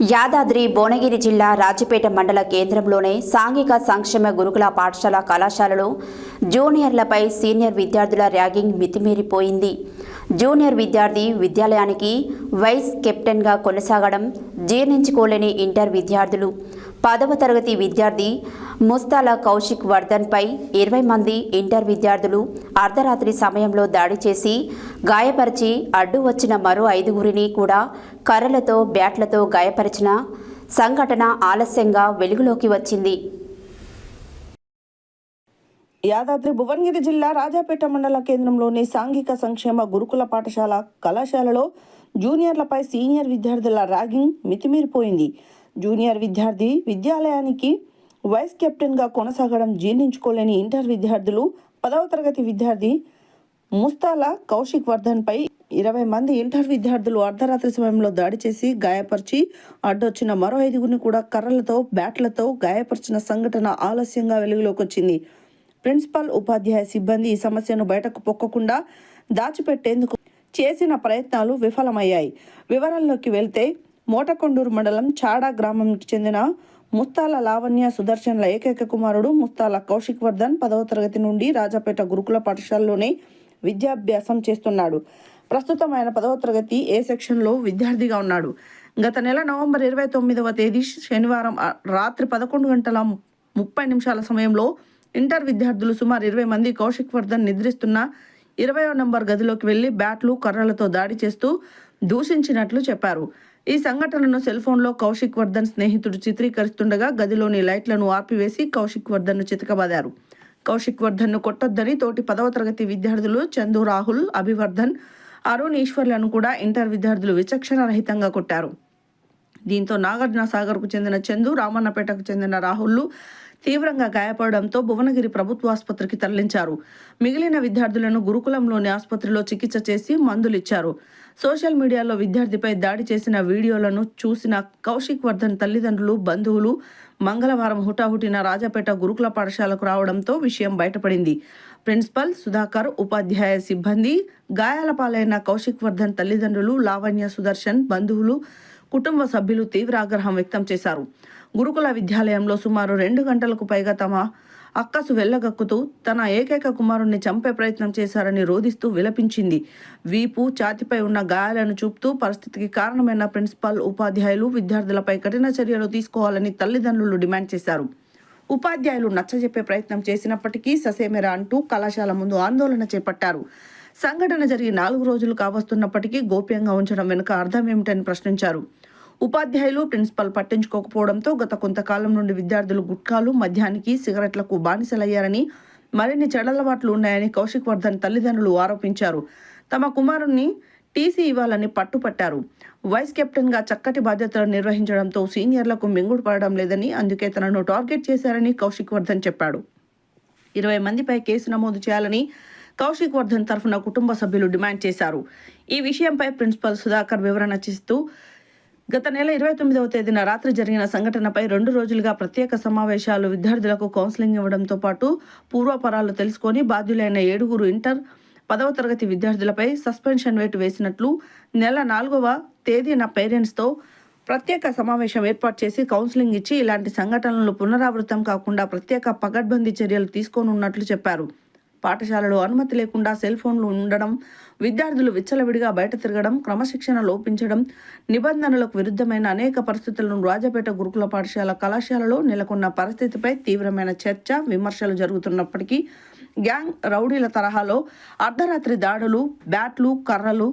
యాదాద్రి భువనగిరి జిల్లా రాజపేట మండల కేంద్రంలోనే సాంఘిక సంక్షేమ గురుకుల పాఠశాల కళాశాలలో జూనియర్లపై సీనియర్ విద్యార్థుల ర్యాగింగ్ మితిమీరిపోయింది. జూనియర్ విద్యార్థి విద్యాలయానికి వైస్ కెప్టెన్గా కొనసాగడం జీర్ణించుకోలేని ఇంటర్ విద్యార్థులు. పదవ తరగతి విద్యార్థి ముస్తాలా కౌశిక్ వర్ధన్పై ఇరవై మంది ఇంటర్ విద్యార్థులు అర్ధరాత్రి సమయంలో దాడి చేసి గాయపరిచి అడ్డు వచ్చిన మరో ఐదుగురిని కూడా కర్రలతో బ్యాట్లతో గాయపరిచిన సంఘటన ఆలస్యంగా వెలుగులోకి వచ్చింది. యాదాద్రి భువనగిరి జిల్లా రాజాపేట మండల కేంద్రంలోని సాంఘిక సంక్షేమ గురుకుల పాఠశాల కళాశాలలో జూనియర్లపై సీనియర్ విద్యార్థుల ర్యాగింగ్ మితిమీరిపోయింది. జూనియర్ విద్యార్థి విద్యాలయానికి వైస్ కెప్టెన్గా కొనసాగడం జీర్ణించుకోలేని ఇంటర్ విద్యార్థులు పదవ తరగతి విద్యార్థి ముస్తాలా కౌశిక్ వర్ధన్పై ఇరవై మంది ఇంటర్ విద్యార్థులు అర్ధరాత్రి సమయంలో దాడి చేసి గాయపరిచి అడ్డొచ్చిన మరో ఐదుగురిని కూడా కర్రలతో బ్యాట్లతో గాయపరిచిన సంఘటన ఆలస్యంగా వెలుగులోకి వచ్చింది. ప్రిన్సిపల్ ఉపాధ్యాయ సిబ్బంది ఈ సమస్యను బయటకు పొక్కకుండా దాచిపెట్టేందుకు చేసిన ప్రయత్నాలు విఫలమయ్యాయి. వివరాల్లోకి వెళ్తే మోటకొండూరు మండలం చాడా గ్రామంకి చెందిన ముస్తాల లావణ్య సుదర్శన్ల ఏకైక కుమారుడు ముస్తాల కౌశిక్ వర్ధన్ పదవ తరగతి నుండి రాజాపేట గురుకుల పాఠశాలలోనే విద్యాభ్యాసం చేస్తున్నాడు. ప్రస్తుతం ఆయన పదవ తరగతి ఏ సెక్షన్లో విద్యార్థిగా ఉన్నాడు. గత నెల నవంబర్ ఇరవై తొమ్మిదవ తేదీ శనివారం రాత్రి పదకొండు గంటల ముప్పై నిమిషాల సమయంలో ఇంటర్ విద్యార్థులు సుమారు ఇరవై మంది కౌశిక్ వర్ధన్ నిద్రిస్తున్న ఇరవయో నంబర్ గదిలోకి వెళ్ళి బ్యాట్లు కర్రలతో దాడి చేస్తూ దూషించినట్లు చెప్పారు. ఈ సంఘటనను సెల్ ఫోన్లో కౌశిక్ వర్ధన్ స్నేహితుడు చిత్రీకరిస్తుండగా గదిలోని లైట్లను ఆర్పివేసి కౌశిక్ వర్ధన్ను చితకబాదారు. కౌశిక్ వర్ధన్ను కొట్టొద్దని తోటి పదవ తరగతి విద్యార్థులు చందు రాహుల్ అభివర్ధన్ అరుణ్ ఈశ్వర్లను కూడా ఇంటర్ విద్యార్థులు విచక్షణ రహితంగా కొట్టారు. దీంతో నాగార్జున సాగర్కు చెందిన చందు రామన్నపేటకు చెందిన రాహుల్లు తీవ్రంగా గాయపడడంతో భువనగిరి ప్రభుత్వ ఆసుపత్రికి తరలించారు. మిగిలిన విద్యార్థులను గురుకులంలోని ఆసుపత్రిలో చికిత్స చేసి మందులిచ్చారు. సోషల్ మీడియాలో విద్యార్థిపై దాడి చేసిన వీడియోలను చూసిన కౌశిక్ వర్ధన్ తల్లిదండ్రులు బంధువులు మంగళవారం హుటాహుటిన రాజాపేట గురుకుల పాఠశాలకు రావడంతో విషయం బయటపడింది. ప్రిన్సిపల్ సుధాకర్ ఉపాధ్యాయ సిబ్బంది గాయాల పాలైన కౌశిక్ వర్ధన్ తల్లిదండ్రులు లావణ్య సుదర్శన్ బంధువులు కుటుంబ సభ్యులు తీవ్ర ఆగ్రహం వ్యక్తం చేశారు. గురుకుల విద్యాలయంలో సుమారు రెండు గంటలకు పైగా తమ అక్కసు వెళ్ళగక్కుతూ తన ఏకైక కుమారుణ్ణి చంపే ప్రయత్నం చేశారని రోధిస్తూ విలపించింది. వీపు ఛాతిపై ఉన్న గాయాలను చూపుతూ పరిస్థితికి కారణమైన ప్రిన్సిపాల్ ఉపాధ్యాయులు విద్యార్థులపై కఠిన చర్యలు తీసుకోవాలని తల్లిదండ్రులు డిమాండ్ చేశారు. ఉపాధ్యాయులు నచ్చజెప్పే ప్రయత్నం చేసినప్పటికీ ససేమెరా అంటూ కళాశాల ముందు ఆందోళన చేపట్టారు. సంఘటన జరిగి నాలుగు రోజులు కావస్తున్నప్పటికీ గోప్యంగా ఉంచడం వెనుక అర్థం ఏమిటని ప్రశ్నించారు. ఉపాధ్యాయులు ప్రిన్సిపల్ పట్టించుకోకపోవడంతో గత కొంతకాలం నుండి విద్యార్థులు గుట్కాలు మద్యానికి సిగరెట్లకు బానిసలయ్యారని మరిన్ని చెడలవాట్లు ఉన్నాయని కౌశిక్ వర్ధన్ తల్లిదండ్రులు ఆరోపించారు. తమ కుమారుణ్ణి టీసీ ఇవ్వాలని పట్టుపట్టారు. వైస్ కెప్టెన్గా చక్కటి బాధ్యతలు నిర్వహించడంతో సీనియర్లకు మింగుడు పడడం లేదని అందుకే తనను టార్గెట్ చేశారని కౌశిక్ వర్ధన్ చెప్పాడు. ఇరవై మందిపై కేసు నమోదు చేయాలని కౌశిక్ వర్ధన్ తరఫున కుటుంబ సభ్యులు డిమాండ్ చేశారు. ఈ విషయంపై ప్రిన్సిపల్ సుధాకర్ వివరణ చేస్తూ గత నెల ఇరవై తొమ్మిదవ తేదీన రాత్రి జరిగిన సంఘటనపై రెండు రోజులుగా ప్రత్యేక సమావేశాలు విద్యార్థులకు కౌన్సిలింగ్ ఇవ్వడంతో పాటు పూర్వపరాలు తెలుసుకొని బాధ్యులైన ఏడుగురు ఇంటర్ పదవ తరగతి విద్యార్థులపై సస్పెన్షన్ వేటు వేసినట్లు నెల నాలుగవ తేదీన పేరెంట్స్తో ప్రత్యేక సమావేశం ఏర్పాటు చేసి కౌన్సిలింగ్ ఇచ్చి ఇలాంటి సంఘటనలు పునరావృతం కాకుండా ప్రత్యేక పగడ్బందీ చర్యలు తీసుకోనున్నట్లు చెప్పారు. పాఠశాలలో అనుమతి లేకుండా సెల్ ఫోన్లు ఉండడం విద్యార్థులు విచ్చలవిడిగా బయట తిరగడం క్రమశిక్షణ లోపించడం నిబంధనలకు విరుద్ధమైన అనేక పరిస్థితులను రాజపేట గురుకుల పాఠశాల కళాశాలలో నెలకొన్న పరిస్థితిపై తీవ్రమైన చర్చ విమర్శలు జరుగుతున్నప్పటికీ గ్యాంగ్ రౌడీల తరహాలో అర్ధరాత్రి దాడులు బ్యాట్లు కర్రలు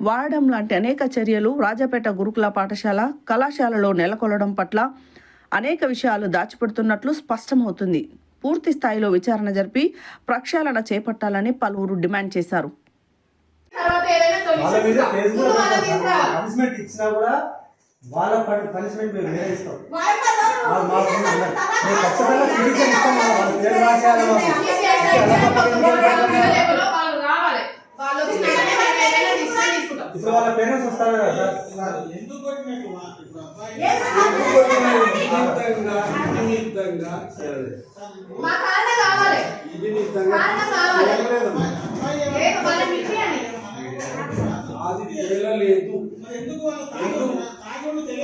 వాడడం లాంటి అనేక చర్యలు రాజపేట గురుకుల పాఠశాల కళాశాలలో నెలకొల్లడం పట్ల అనేక విషయాలు దాచిపెడుతున్నట్లు స్పష్టమవుతుంది. పూర్తి స్థాయిలో విచారణ జరిపి ప్రక్షాళన చేపట్టాలని పలువురు డిమాండ్ చేశారు. వాళ్ళ. పనిష్మెంట్ మేము వేరే ఇస్తాం. వాళ్ళ మేము ఖచ్చితంగా వాళ్ళ పేరు రాసేయాలి మాకు. చేసే అంటే ఎలా వాళ్ళు పక్కన లేవలో వాళ్ళు రావాలి. వాళ్ళు వచ్చినాకనే మేము ఏదైనా decision తీసుకుంటాం. ఇప్పుడు వాళ్ళ పేరెంట్స్ వస్తారు కదా సార్? ఎందుకు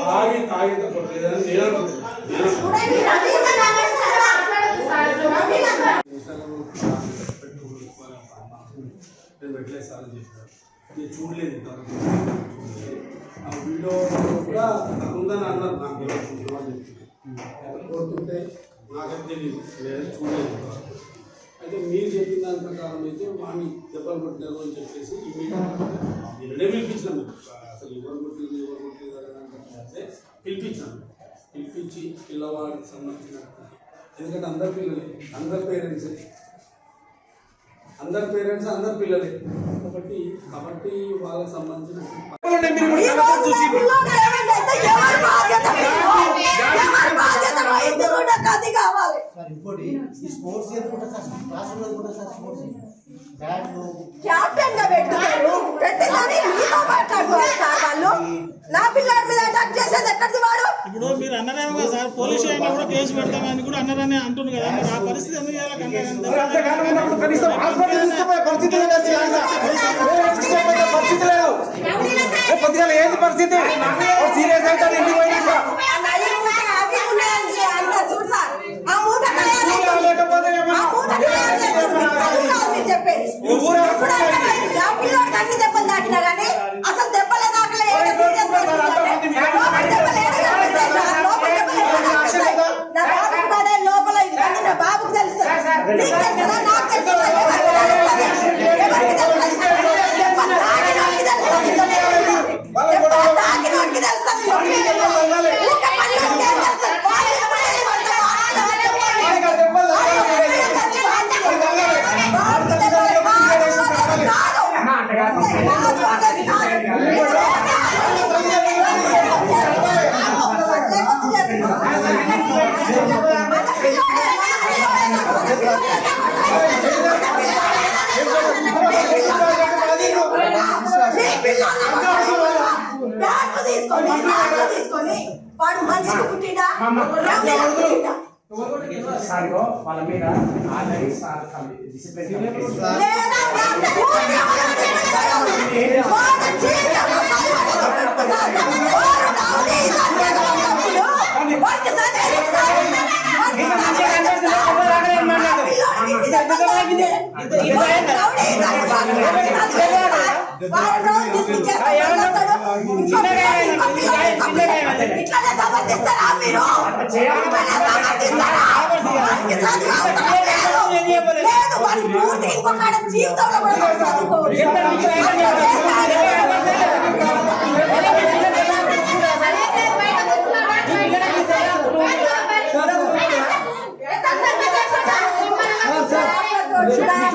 అది తాగితే కొట్టలేదని నేను పెట్టలేదు సార్ నేను చూడలేదు ఇంతవరకు. ఆ వీడియో కూడా ఉందని అన్నారు నాకు తెలియదు. అని చెప్పి ఎక్కడ కొడుతుంటే నాకైతే తెలియదు నేను చూడలేదు అయితే మీరు చెప్పిన దాని ప్రకారం అయితే వాడిని దెబ్బలు కొట్టినారు అని చెప్పేసి ఇమీడియట్గా పిలిపించాను అసలు ఎవరు కొట్టింది ఎవరు కొట్టింది అంటే పిలిపించాను పిలిపించి పిల్లవాడికి సంబంధించిన ఎందుకంటే అందరి పిల్లలే అందరి పేరెంట్సే. అందరు పేరెంట్స్ అందరు పిల్లలే. కాబట్టి కాబట్టి వాళ్ళకి సంబంధించిన స్పోర్ట్స్ ఎదుర్కొంటా సార్? క్లాస్ రూమ్ ఎదుర్కొంటా సార్ స్పోర్ట్స్ బ్యాట్లు క్యాప్టెన్గా పెట్టుతారు పెట్టిందని మీతో మాట్లాడుతున్నారు సార్ వాళ్ళు. నా పిల్లాడి మీద అటాక్ చేసేది ఎక్కడిది వాడు? ఇప్పుడు మీరు అన్నారేమో కదా సార్ పోలీస్ స్టేషన్ కూడా కేసు పెడతామని కూడా అన్నారని అంటున్నారు కదా. మరి ఆ పరిస్థితి ఎందుకు చేయాలి? పొద్దుగాల ఏంది పరిస్థితి? సీరియస్ అవుతాడు వాడు సార్గో వాళ్ళ మీద ఆల్రెడీ సార్ డిసిప్లిన్ ఇట్లానే సమర్థిస్తారా మీరు లేదు వాడి పూర్తి ఇంకొక జీవితంలో కూడా వాడు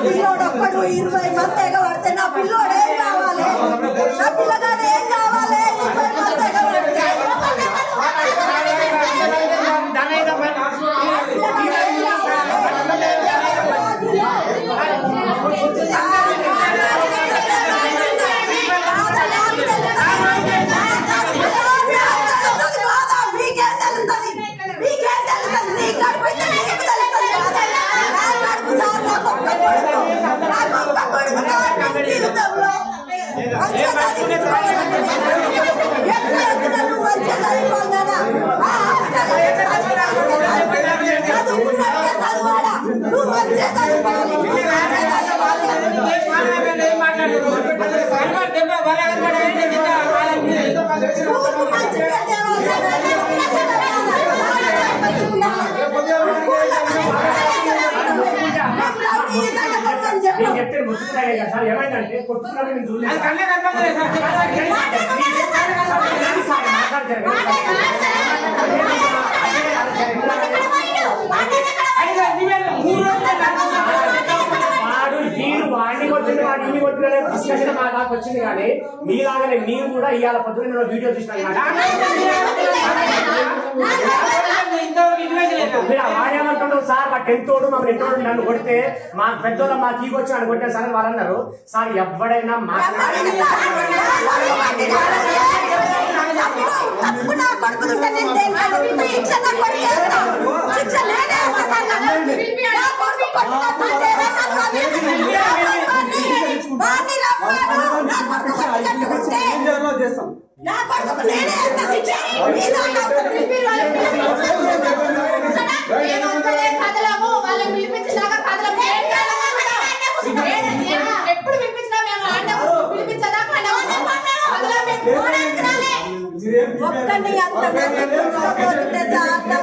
పిల్లోడు ఒక్కడు ఇరవై మంది ఎగబడితే నా పిల్లోడే ఏం కావాలి నా నేను చెప్తే ముట్టుకున్నాయి కదా సార్ ఏమైందంటే కొట్టుకున్నాడు నేను చూడలేదు వాడు వీడు వాడిని కొట్టింది వాడు ఇన్ని కొట్టిన డిస్కషన్ మా దాకా వచ్చింది కానీ మీలాగానే మీరు కూడా ఇవాళ పొద్దున నేను వీడియో చూసినాను వాడేమంటాడు సార్ మా టెన్త్ తోడు మా తోడు నన్ను కొడితే మా పెద్దోళ్ళ మా తీగి వచ్చి నన్ను కొట్టారు సార్ అని వాళ్ళు అన్నారు. సార్ ఎవడైనా మాట్లాడాలి తప్పు నా కొడుకు ఉంటే నేను దేనికైనా శిక్ష నా కొడుకు వేస్తా. శిక్ష నేనే వేస్తా కదా. నా కొడుకు కొట్టినప్పుడు నేనే వేస్తా. వాడిని రమ్మను. ఒక్కడిని అంత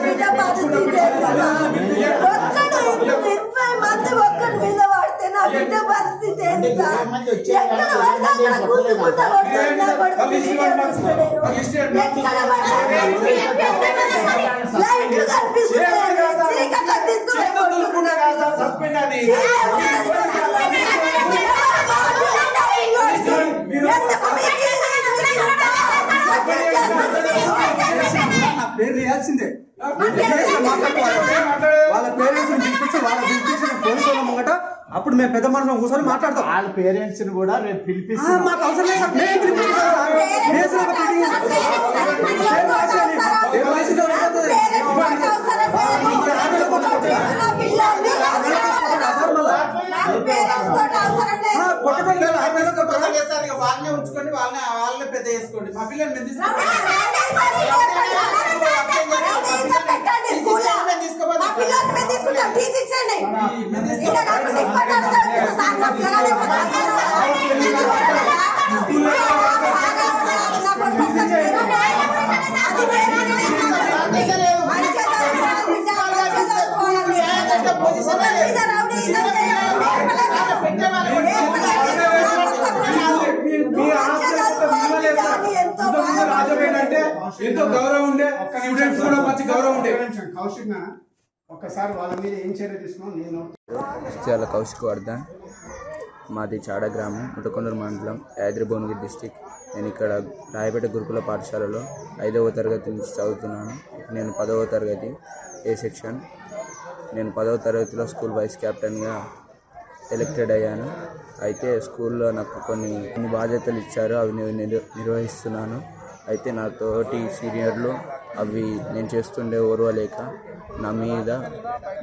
బిడ్డ పరిస్థితి? ఒక్కడు ఇరవై మంది ఒక్కడి మీద పడితే నా బిడ్డ పరిస్థితి తెలుసా? ఎక్కడ పడితే అక్కడ కూర్చుకుంటా కొడతాడు నా తీస్తున్నాడు. ఎక్కడ పడితే లైట్లు కనిపిస్తున్నాయి. నా పేరు వేయాల్సిందే. వాళ్ళ పేరెంట్స్ పిలిపించి వాళ్ళ పిలిపించి పోలీసు వాళ్ళ ముంగట అప్పుడు మేము పెద్ద మనుషులు కూర్చొని మాట్లాడతాం. వాళ్ళ పేరెంట్స్ని కూడా రేపు ఆ, పిలిపిస్తున్నాం మాకు అవసరం లేదు. మేము సార్. కేసులు ఒక మీటింగ్ ఏం రాసేది? ఏం రాసేది? ఆ, కొట్టడం లేదు. ఆ పిల్లలు కొట్టడం లేదు. వాళ్ళనే ఉంచుకొని వాళ్ళనే వాళ్ళనే పెద్ద చేసుకోండి మా పిల్లల్ని మేము ఎంతో గౌరవం ఉండే స్టూడెంట్స్ కూడా మంచి గౌరవం ఉండే. కౌశిక్ ఒక్కసారి వాళ్ళ మీద ఏం చర్య తీసుకున్నాం నేను ఇస్త్యాల కౌశిక్ వర్ధన్. మాది చాడ గ్రామం ముటకొండూరు మండలం యాదగిరి భువనగిరి డిస్టిక్ నేను ఇక్కడ రాయపేట గురుకుల పాఠశాలలో ఐదవ తరగతి నుంచి చదువుతున్నాను. నేను పదవ తరగతి ఏ సెక్షన్? నేను పదవ తరగతిలో స్కూల్ వైస్ కెప్టెన్గా ఎలక్టెడ్ అయ్యాను. అయితే స్కూల్లో నాకు కొన్ని కొన్ని బాధ్యతలు ఇచ్చారు అవి నేను నిర్- నిర్వహిస్తున్నాను. అయితే నా తోటి సీనియర్లు అవి నేను చేస్తుండే ఓర్వలేక నా మీద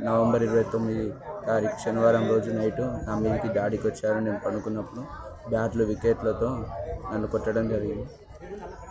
నవంబర్ ఇరవై తొమ్మిది తారీఖు శనివారం రోజు నైటు నా మీదకి దాడికి వచ్చారు నేను పడుకున్నప్పుడు. బ్యాట్లు వికెట్లతో నన్ను కొట్టడం జరిగింది.